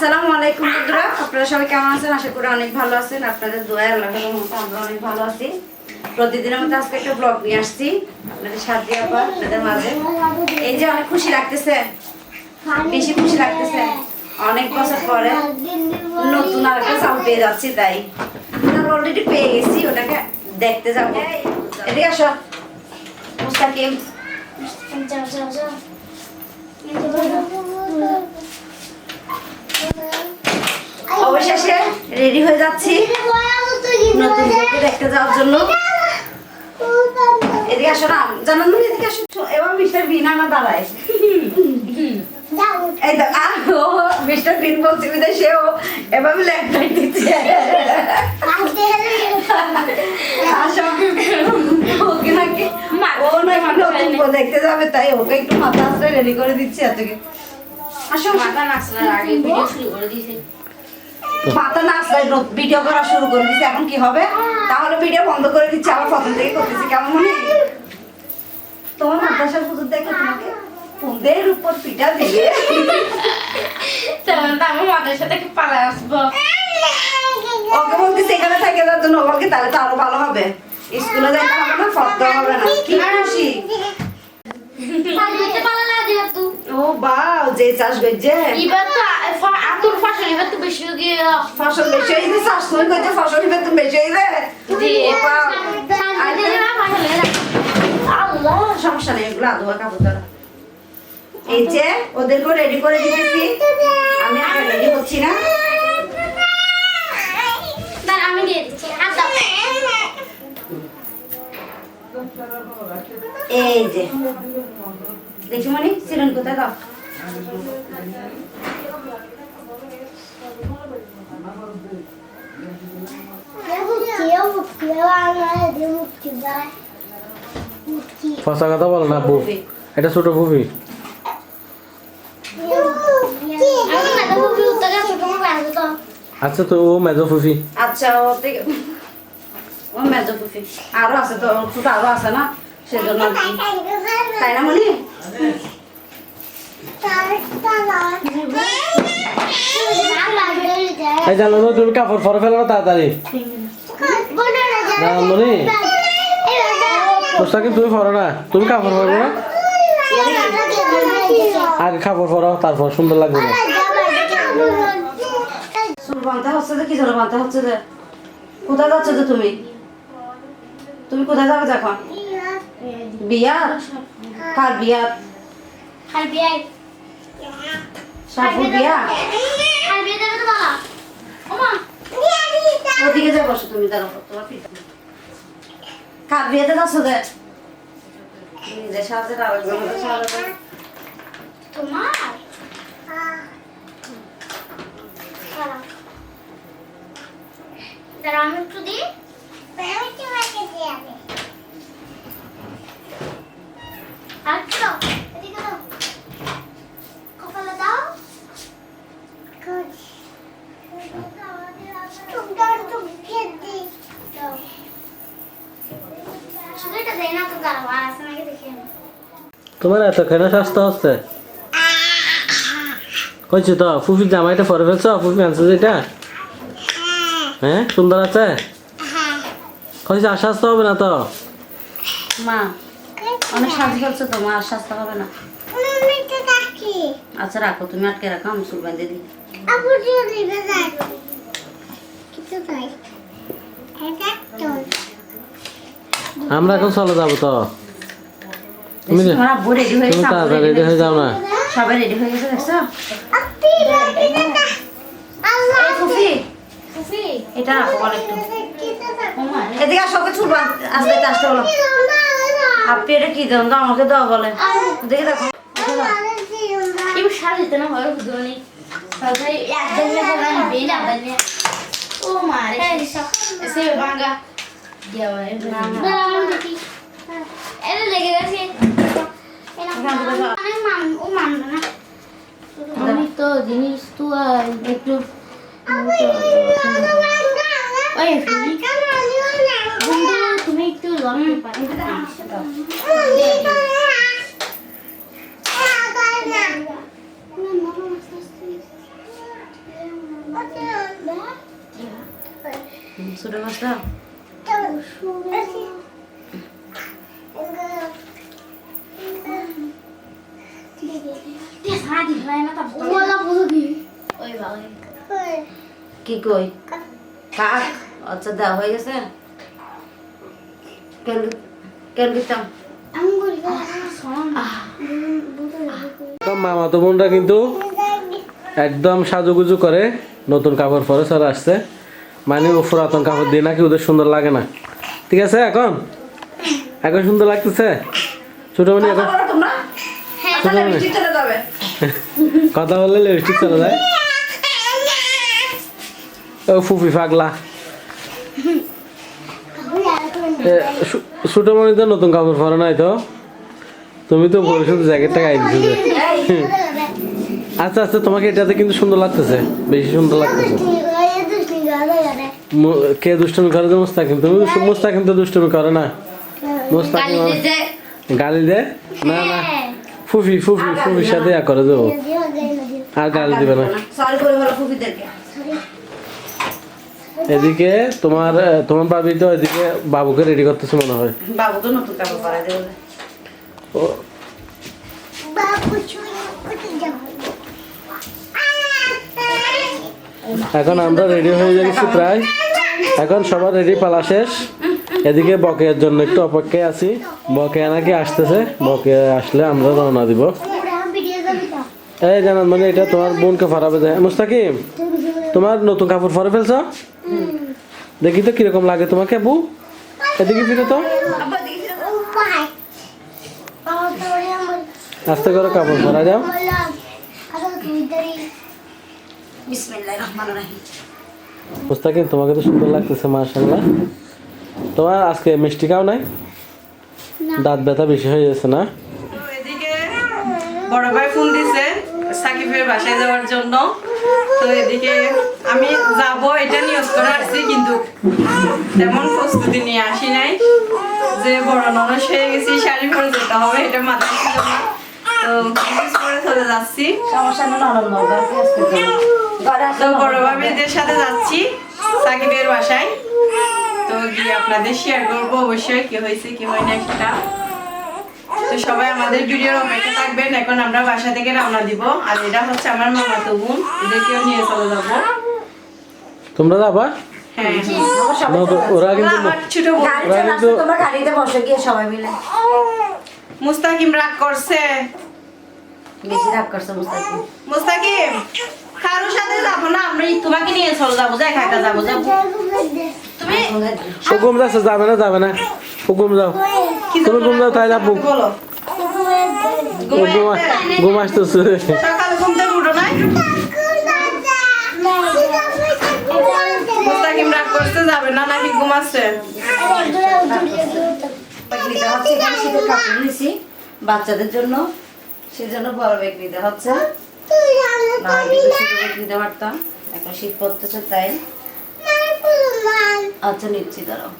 আসসালামু আলাইকুম বন্ধুরা, আপনারা সবাই কেমন আছেন? আশা করি অনেক ভালো আছেন। আপনাদের দোয়া আল্লাহর মতো আমরা অনেক ভালো আছি। প্রতিদিনের মতো আজকে একটা ব্লগ নিয়ে আসছি। আপনাদের সাথে আবার আপনাদের মাঝে। এই যে অনেক খুশি লাগতেছে। বেশি খুশি লাগতেছে। অনেক বছর পরে নতুন আর একটা চাল পেয়ে যাচ্ছি, তাই। অলরেডি পেয়ে গেছি, ওটাকে দেখতে যাব। এদিকে আসো। মুস্তাকিম। অবশেষে রেডি হয়ে যাচ্ছি নতুন বউকে দেখতে যাওয়ার জন্য। এদিকে আসো না জানান এদিকে আসো এবার মিস্টার বিন আমার দাঁড়ায় এই দেখ আর ও মিস্টার বিন বলছে বিদে সেও এভাবে ল্যাপটপ দিচ্ছে। আসো। ওকে নাকি? ও নাকি নতুন দেখতে যাবে তাই ওকে একটু মাথা আসলে রেডি করে দিচ্ছি এতকে। মাথা নাচলার আগে ভিডিও শুরু করে দিয়েছে। ভিডিও করা শুরু করে দিচ্ছে এখন কি হবে? তাহলে ভিডিও বন্ধ করে দিচ্ছে আবার প্রথম থেকে করতেছি কেমন মনে? তোমার মাদ্রাসার হুজুর দেখে তোমাকে? পুঁদের উপর পিঠা দিয়ে। তখন তো আমি পালা আসব। ওকে থেকে যাওয়ার জন্য ওকে তাহলে তো আরও ভালো হবে। স্কুলে যাইতে হবে না পড়তে হবে না। কি খুশি? ও বাও যে চাষ গইছে এবার তো আতুর ফসল এবার তো বেশি গিয়ে ফসল বেশি হয়েছে চাষ তুমি কইছে ফসল এবার তুমি বেশি হয়েছে জি। আল্লাহ সমস্যা নেই এগুলো আধোয়া কাপড় দ্বারা এই যে ওদেরকেও রেডি করে দিতেছি আমি আর রেডি হচ্ছি না। আমি দিয়ে দিচ্ছি এই যে। দেখি মনি সিরন কোথায় দাও? ফসা কথা বল না বউ এটা ছোট ফুফি তো আচ্ছা তো ও মেজো ফুফি আচ্ছা ও ও মেজো কুফি আরও আছে তো ছোট আরও আছে না? সেজন্য তাই না মনি? এই জানো না তুমি কাপড় ফরে ফেলো না তাড়াতাড়ি। না মনি। তুমি ফরো না তুমি কাপড় ফরো না। আগে কাপড় ফরো তারপর সুন্দর লাগবে না। কোথায় যাচ্ছ যে তুমি? তুমি কোথায় যাবে এখন বিয়া? কার বিয়া? কার বিয়াই সাপুর বিয়া? কার বিয়া দেবে তো বাবা। ওমা। ওদিকে যা বসো তুমি উপর তোমার পিঠা কার বিয়েতে যাচ্ছ তোমার? তোমার এত কেন স্বাস্থ্য হচ্ছে? কইছি তো ফুফির জামাইটা ফরে ফেলছ? ফুফি আনছে যেটা? হ্যাঁ সুন্দর আছে? কইছে আর স্বাস্থ্য হবে না তো? মা অনেক তো মা আর সাজতে হবে না। আচ্ছা রাখো তুমি আটকে রাখো আমি চুল বেঁধে দিই। আমরা এখন চলে যাব তো। তুমি হয়ে তাড়াতাড়ি রেডি হয়ে যাও না। সবাই রেডি হয়ে গেছে দেখছ? এটা। রাখো বল একটু। এদিকে আসো ওকে আসতে আসতে বলো। আপনি এটা কি দেন? দাও আমাকে দাও বলে। দেখে দেখো। দিতে না হয় একদম না ও মারে ভাঙা। না দেখি। এর লেগে গেছে। আমি তো জিনিস তো একটু তুমি একটু ছোট বস্তা কি কই? কাক। আচ্ছা দেওয়া হয়ে গেছে? কেন কেন দিতাম? আমি করি শোন। তো মামা তো বোনরা কিন্তু একদম সাজুগুজু করে নতুন কাপড় পরে সরে আসছে। মানে ও পুরাতন কাপড় দিয়ে নাকি ওদের সুন্দর লাগে না। ঠিক আছে এখন? এখন সুন্দর লাগতেছে? এখন তাহলে বৃষ্টি চলে যাবে। কথা বললে লিপস্টিক চলে যায়। ও ফুফি পাগলা। এ, সু- ছোটমণি তো নতুন কাপড় পরে নাই তো? তুমি তো পরিশুদ্ধ জ্যাকেটটা গাই দিছো আচ্ছা আচ্ছা তোমাকে এটাতে কিন্তু সুন্দর লাগতেছে বেশি সুন্দর লাগতেছে। কে দুষ্টমি করে মুস্তাকিম? তুমি মুস্তাকিম তো দুষ্টমি করে না। মুস্তাকিম গালি দে। না না। ফুফি ফুফি ফুফির সাথে ইয়া করে দেবো। আর গালি দিবে না সরি করে বলো ফুফিদেরকে এদিকে তোমার তোমার বাবি তো এদিকে বাবুকে রেডি করতেছে মনে হয়। বাবুকে নতুন কাপড় দেবে ও। এখন আমরা রেডি হয়ে গেছি প্রায়। এখন সবার রেডি পালা শেষ। এদিকে বকের জন্য একটু অপেক্ষায় আছি। বকে নাকি আসতেছে। বকে আসলে আমরা রওনা দিব। এই জানান মানে এটা তোমার বোনকে ফারাবে যায় মুস্তাকিম তোমার নতুন কাপড় পরে ফেলছ? দেখি তো কীরকম লাগে তোমাকে বউ? এদিকে ফিরে তো। আস্তে করে কাপড় পরা যাও। বিসমিল্লাহির রহমানির মুস্তাকিম তোমাকে তো সুন্দর লাগতেছে মাশাল্লাহ তোমার আজকে মিষ্টি খাও নাই? দাঁত ব্যথা বেশি হয়ে যাচ্ছে না? বড় ভাই ফোন দিছে সাকিবের বাসায় যাওয়ার জন্য। তো এদিকে আমি যাব এটা নিয়োগ করে আসছি কিন্তু তেমন প্রস্তুতি নিয়ে আসি নাই যে বড় ননস হয়ে গেছি শাড়ি পরে যেতে হবে এটা মাথায় ছিল না। তো জিনিস পরে চলে যাচ্ছি। সমস্যা নেই নরম নরম আজকে ঘরে তো বড় ভাবিদের সাথে যাচ্ছি সাকিবের বাসায়। তো গিয়ে আপনাদের শেয়ার করব অবশ্যই কি হয়েছে কি হয় না সেটা। তো সবাই আমাদের ভিডিওর অপেক্ষা থাকবেন এখন আমরা বাসা থেকে রওনা দিব। আর এটা হচ্ছে আমার মামাতো বোন এদেরকেও নিয়ে চলে যাব। তোমরা যাবা হ্যাঁ। না, তো ওরা কিন্তু আমার ছোট বোন। গাড়ি চলে আসছে, তোমরা গাড়িতে বসে গিয়ে সবাই মিলে। মুস্তাকিম রাগ করছে। বেশি রাগ করছে মুস্তাকিম। মুস্তাকিম কারোর সাথে যাব না আমরা তোমাকে নিয়ে চলে যাব যে একা একা যাব যাব। তুমি হুকুম যাচ্ছে যাবে না যাবে না। হুকুম যাও কি তুমি ঘুম যাও তাই যাব বলো? ঘুম আসতেছে। সকালে ঘুম থেকে উঠো নাই মুস্তাকিম রাগ করতে যাবে, না নাকি ঘুমাচ্ছে বাচ্চাদের জন্য, সেজন্য বড় ব্যাগ নিতে হচ্ছে। নিতে পারতাম, এখন শীত পড়তেছে, তাই। আচ্ছা নিচ্ছি, দাঁড়াও।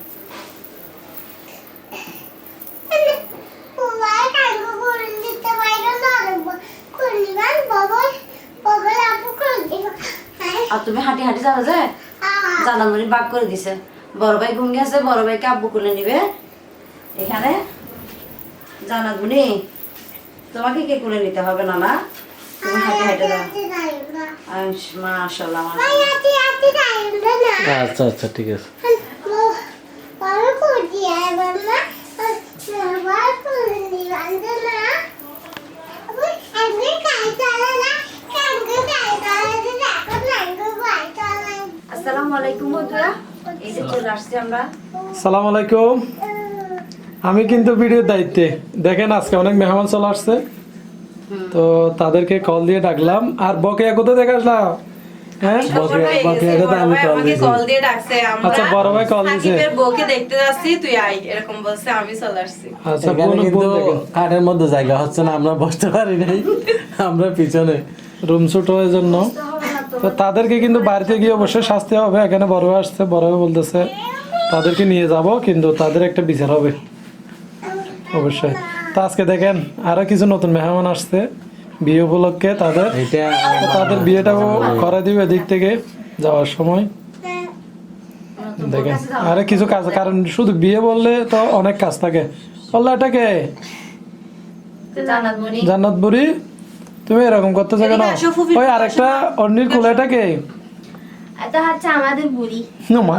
আর তুমি হাঁটি হাঁটি যাবে যে? জানামনি বাক করে দিছে। বড় ভাই ঘুম গেছে বড় ভাইকে আব্বু কোলে নিবে। এখানে জানাগুনি তোমাকে কে কোলে নিতে হবে না না তুমি হাঁটে মাশাল্লাহ আচ্ছা আচ্ছা ঠিক আছে। বন্ধুরা এই যে চলে আসছি আমরা। সালাম আলাইকুম। আমি কিন্তু ভিডিওর দায়িত্বে। দেখেন আজকে অনেক মেহমান চলে আসছে। তো তাদেরকে কল দিয়ে ডাকলাম। আর বকেয়া কোথায় দেখে আসলাম হ্যাঁ? তো বড় ভাই কল আমরা আচ্ছা, বউকে দেখতে যাচ্ছি তুই আই এরকম বলছে আমি চলে আসছি। আচ্ছা কাঠের মধ্যে জায়গা হচ্ছে না আমরা বসতে পারি নাই আমরা পিছনে। রুম শুট হওয়ার জন্য তো তাদেরকে কিন্তু বাড়িতে গিয়ে অবশ্যই শাস্তি হবে। এখানে বড় আসছে বড় বলতেছে তাদেরকে নিয়ে যাব কিন্তু তাদের একটা বিচার হবে। অবশ্যই। তো আজকে দেখেন আরও কিছু নতুন মেহমান আসছে বিয়ে উপলক্ষে তাদের। তাদের বিয়েটাও করে দিবে এদিক থেকে যাওয়ার সময়। দেখেন আরে কিছু কাজ কারণ শুধু বিয়ে বললে তো অনেক কাজ থাকে। বলল এটাকে জান্নাত জান্নাত বুড়ি তুমি এরকম করতেছো কেন? এদিকে ওই আরেকটা অন্যের কোলে এটাকে এটা হচ্ছে আমাদের বুড়ি। মা।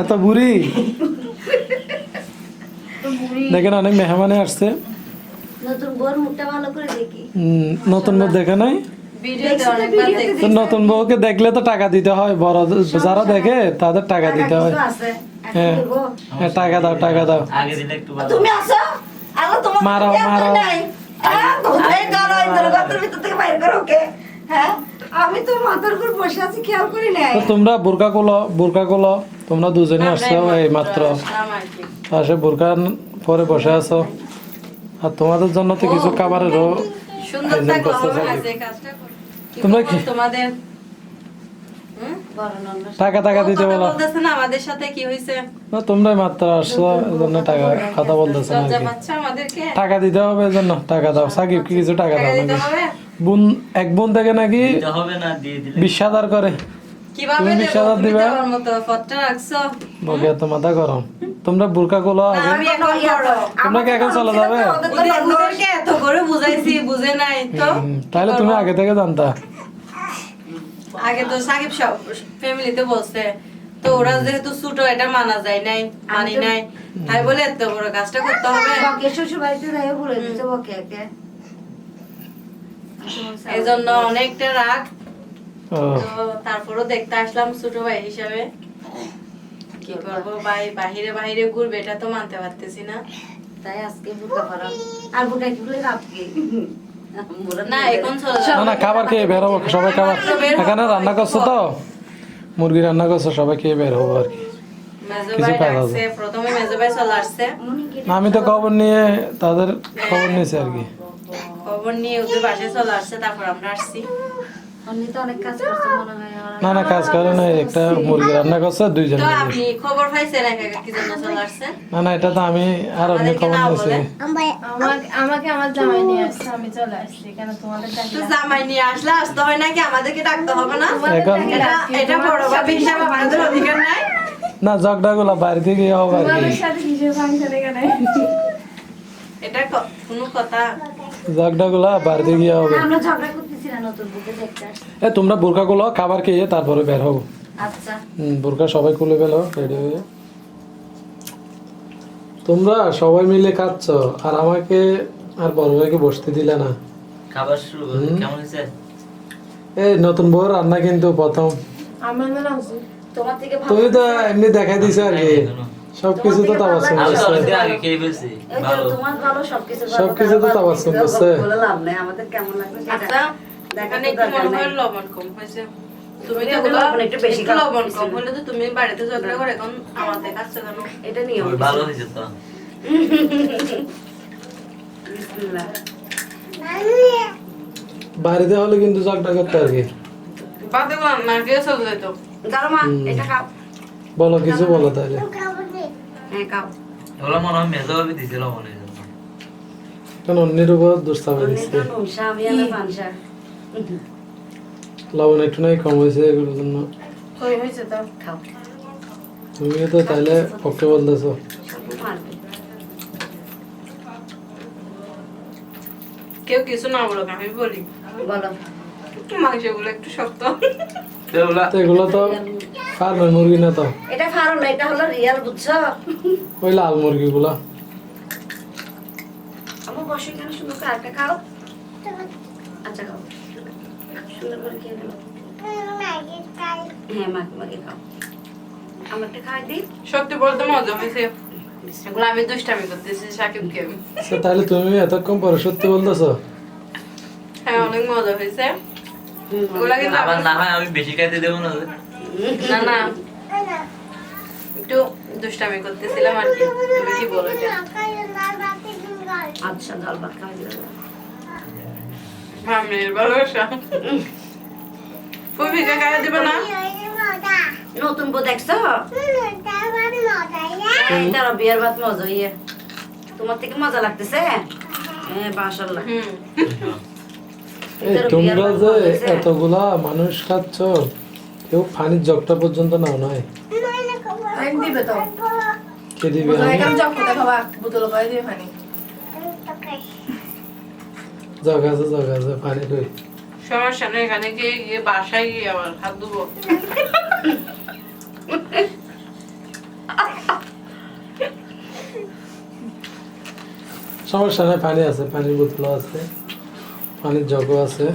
এত বুড়ি। তো বুড়ি। দেখেন অনেক মেহমানে আসছে। নতুন বউর মুখটা ভালো করে দেখি। নতুন বউ দেখে নাই? নতুন বউকে দেখলে তো টাকা দিতে হয় বড় যারা দেখে তাদের টাকা দিতে হয়। হ্যাঁ। হ্যাঁ, টাকা দাও টাকা দাও। আগে দিলে হ্যাঁ, হ্যাঁ? আমি তো মাথার উপর বসে আছি খেয়াল করি নাই? তোমরা বোরকা কোলো বোরকা কোলো তোমরা দুজনে আসছো এই মাত্র। আর কি। আসে বোরকা পরে বসে আছো। আর তোমাদের জন্য তো কিছু খাবারের আয়োজন করতে তোমরা কি? তোমাদের টাকা টাকা দিতে বলো। বলতেছে না আমাদের সাথে কি হয়েছে না তোমরাই মাত্র আসছো এই জন্য টাকা কথা বলতেছে না আমাদেরকে? টাকা দিতে হবে এই জন্য টাকা দাও। সাকিব কি কিছু টাকা দাও নাকি? বোন এক বোন থেকে নাকি হবে না দিয়ে দিলে বিশ হাজার করে। কীভাবে বিশ হাজার তুমি দিবা? দেওয়ার মতো পথটা রাখছো। বকে এত মাথা গরম। তোমরা বোরকা গুলো এখন বড়। তোমরা কি এখন চলে যাবে? ওদের- এত করে বুঝাইছি বুঝে নাই তো। তাহলে তুমি আগে থেকে জানতা। আগে তো সাকিব সব ফ্যামিলিতে বলছে তো ওরা যেহেতু ছোট এটা মানা যায় নাই মানি নাই। তাই বলে এত বড় কাজটা করতে হবে? বকে শ্বশুর বাড়িতে যাই বলে দিতে বকে একে। এই জন্য অনেকটা রাগ। তো তারপরও দেখতে আসলাম ছোট ভাই হিসাবে। কি করব ভাই বাহিরে বাহিরে ঘুরবে এটা তো মানতে পারতেছি না। তাই আজকে বুকা করা। আর বুকা কি বলে রাখকে না না খাবার খেয়ে বের হব সবাই খাবার এখানে রান্না করছ তো? মুরগি রান্না করছ সবাই খেয়ে বের হব আর কি। আমি তো খবর নিয়ে তাদের খবর নিয়েছি আর কি। খবর নিয়ে ওদের বাসায় চলে আসছে তারপর আমরা আসছি। না। না কাজ করে না একটা মুরগি রান্না করছে দুইজন। আপনি খবর না না এটা তো আমি আর অন্য খবর নিয়েছি। আমাকে আমার জামাই নিয়ে আসছে আমি চলে আসছি কেন তোমাদের তো জামাই নিয়ে আসলে আসতে হয় নাকি? আমাদেরকে ডাকতে হবে না? এখন এটা এটা বড় ভাবি হিসাবে আমাদের অধিকার নাই। না ঝগড়া গুলো বাড়িতে গিয়ে হবে আর কি। এটা কোনো কথা। ঝগড়া গুলা বাড়িতে গিয়ে হবে। আমরা ঝগড়া করতেছি। না নতুন বুকে দেখতে আসছি। এ তোমরা বোরকা গুলো খাবার খেয়ে তারপরে বের হব আচ্ছা। বোরকা সবাই খুলে পেল রেডি হয়ে তোমরা সবাই মিলে খাচ্ছ আর আমাকে আর বড় ভাইকে বসতে দিলে না। খাবার শুরু কেমন হয়েছে? এই নতুন বউ রান্না কিন্তু প্রথম। আমার মনে আছে তোমার থেকে তুমি তো এমনি দেখাই দিছো আর কি। সবকিছু তো তাবাসুম করছে আগে খেয়ে ফেলছি এই তো ভালো। তোমার ভালো সবকিছু তো বলে করছে। আমাদের কেমন লাগবে লবণ কম হয়েছে। তুমি একটু বেশি লবণ কম হলে তো তুমি বাড়িতে ঝগড়া করে এখন আমাদের কাছে কেন এটা নিয়ম ভালো হয়েছে তো। বাড়িতে হলে কিন্তু ঝগড়া করতে আর কি। বাদে না চলে যেত দাঁড়াও মা এটা খাও। বলো কিছু বলো তাহলে। হ্যাঁ খাও। মনে হয় মেজো ভাবে দিছিল মনে হয় কারণ অন্যের উপর দিচ্ছে লবণ একটু নাই কম হয়েছে এগুলোর জন্য। কই হয়েছে তো? খাও। তুমিও তো তাইলে পক্ষে বলতেছো। কেউ কিছু না বলো আমি বলি। বলো। মাংসগুলো একটু শক্ত। এগুলো তো ফার্মের মুরগি না তো? এটা এটা হলো রিয়াল বুঝছ? ওই লাল আমার বসে এখানে খাও। আচ্ছা খাও। সুন্দর করে খেয়ে নেব হ্যাঁ মাকে মাকে খাও। আমারটা খাওয়াই দিই। সত্যি বলতে মজা হয়েছে। আমি দুষ্টামি করতেছি সাকিবকে তাহলে তুমি এতক্ষণ পরে সত্যি বলতেছো? হ্যাঁ অনেক মজা হয়েছে। আবার না হয় আমি বেশি খাইতে দেবো না না না। একটু দুষ্টামি করতেছিলাম আর কি। তুমি কি বলো আচ্ছা জল ভাত দিলাম। মামের ভালোবাসা। ফুফিকে খাইয়ে দিবে না? নতুন বউ দেখছ? এই তারা বিয়ের ভাত মজা ইয়ে। তোমার থেকে মজা লাগতেছে? হ্যাঁ মাশাল্লাহ হুম। এই তোমরা যে এতগুলা মানুষ খাচ্ছ কেউ পানির জগটা পর্যন্ত নাও নয় দিবে তো। কে দিবে? বোতল আমি? এখানে জগ কোথায় খাবা বোতল করে দিয়ে পানি জগ আছে জগ আছে পানি কই সমস্যা নেই এখানে গিয়ে গিয়ে বাসায় গিয়ে আবার হাত ধুবো। সমস্যা নাই পানি আছে পানির বোতল আছে পানির জগও আছে।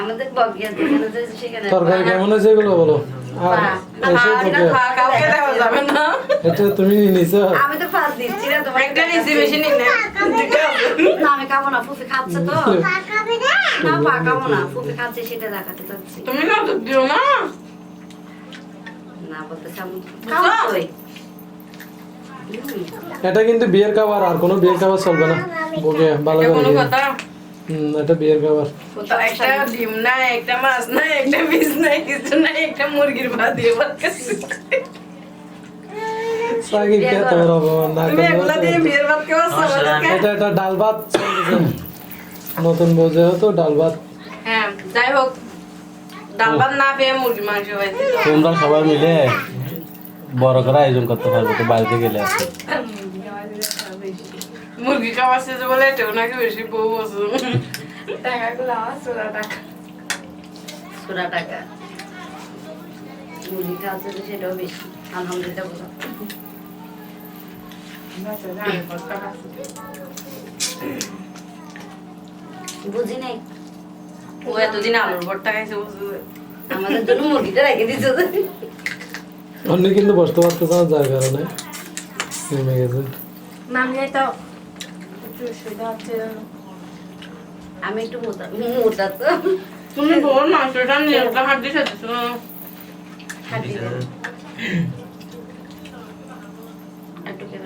আমাদের বকিয়া যেখানে যে সেখানে তরকারি কেমন হয়েছে এগুলো বলো? আর এসে যাবে না। এটা তুমি নিছো? আমি তো ফার্স্ট দিচ্ছি না তোমার একটা নিচে বেশি না। না আমি খাব না ফুফি খাচ্ছে তো। না? পাকাবো না ফুফি খাচ্ছে সেটা দেখাতে চাচ্ছি তুমি না দুধ দিও না। না বলতেছে আমি খাব এটা কিন্তু বিয়ের খাবার আর কোনো বিয়ের খাবার চলবে না। বকে ভালো করে কোনো কথা? হুম, এটা বিয়ের খাবার। একটা ডিম নাই একটা মাছ নাই একটা বীজ নাই কিছু নাই একটা মুরগির ভাত দিয়ে ভাত খাচ্ছি সাকিব কে তোমার অপমান না তুমি এগুলা দিয়ে করলে বিয়ের নাই। এটা এটা ডাল ভাত। নতুন বোঝে হতো ডাল ভাত। হ্যাঁ যাই হোক ডাল ভাত না পেয়ে মুরগি মাংস তোমরা সবাই মিলে বড় করে আয়োজন করতে পারবে তো বাড়িতে গেলে আর মুরগি খাওয়া শেষে বলে এটাও নাকি বেশি বউ বসু টাকাগুলো আমার সোলা টাকা। সোলা টাকা। মুরগি তো সেটাও বেশি। আলহামদুলিল্লাহ বলো বুঝি নাই ও এতদিন আলুর ভর্তা খাইছে আমাদের জন্য মুরগিটা রেখে দিচ্ছে অন্য কিন্তু বসতে পারতেছে না যার কারণে নেমে গেছে। নামিয়ে তো। একটু সুবিধা হচ্ছে আমি একটু মোটা মোটা তো। তুমি বল মাংসটা নিয়ে ওটা হাত দিয়ে খেতেছো হাঁটি দেন। একটু কেন